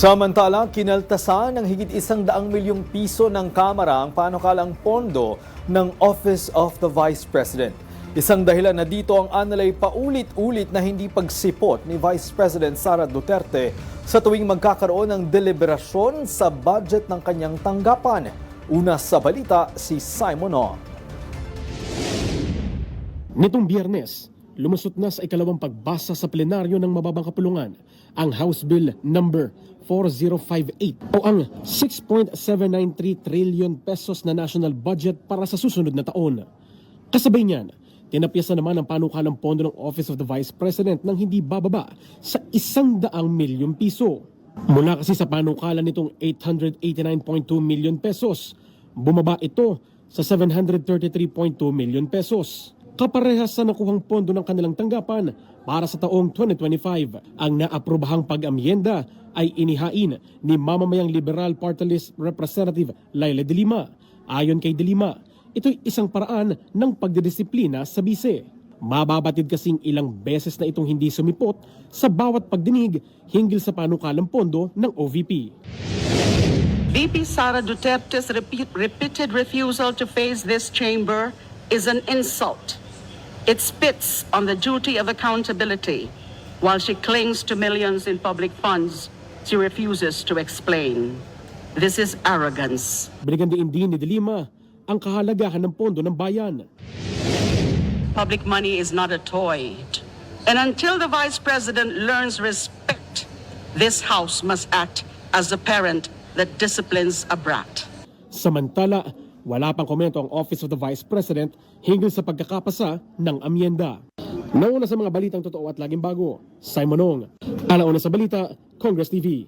Samantala, kinaltasan ng higit isang daang milyong piso ng Kamara ang panukalang pondo ng Office of the Vice President. Isang dahilan na dito ang analay paulit-ulit na hindi pagsipot ni Vice President Sara Duterte sa tuwing magkakaroon ng deliberasyon sa budget ng kanyang tanggapan. Una sa balita, si Simon O. Nitong biyernes, lumusot na sa ikalawang pagbasa sa plenaryo ng mababang kapulungan ang House Bill number 4058 o ang 6.793 trillion pesos na national budget para sa susunod na taon. Kasabay niyan, tinapyasan naman ang panukalang pondo ng Office of the Vice President ng hindi bababa sa isang daang milyong piso. Mula kasi sa panukalan nitong 889.2 million pesos, bumaba ito sa 733.2 million pesos. Kaparehas sa nakuhang pondo ng kanilang tanggapan para sa taong 2025. Ang naaprobahang pag-amyenda ay inihain ni mamamayang Liberal Party List Representative Laila de Lima. Ayon kay de Lima, ito'y isang paraan ng pagdidisiplina sa bise. Mababatid kasing ilang beses na itong hindi sumipot sa bawat pagdinig hinggil sa panukalang pondo ng OVP. VP Sara Duterte's repeat, repeated refusal to face this chamber is an insult. It spits on the duty of accountability. While she clings to millions in public funds, she refuses to explain. This is arrogance. Binigyan din din ni de Lima ang kahalagahan ng pondo ng bayan. Public money is not a toy. And until the Vice President learns respect, this House must act as a parent that disciplines a brat. Samantala, wala pang komento ang Office of the Vice President hinggil sa pagkakapasa ng amyenda. Nauna sa mga balitang totoo at laging bago, Simon Ong. Alauna sa balita, Congress TV.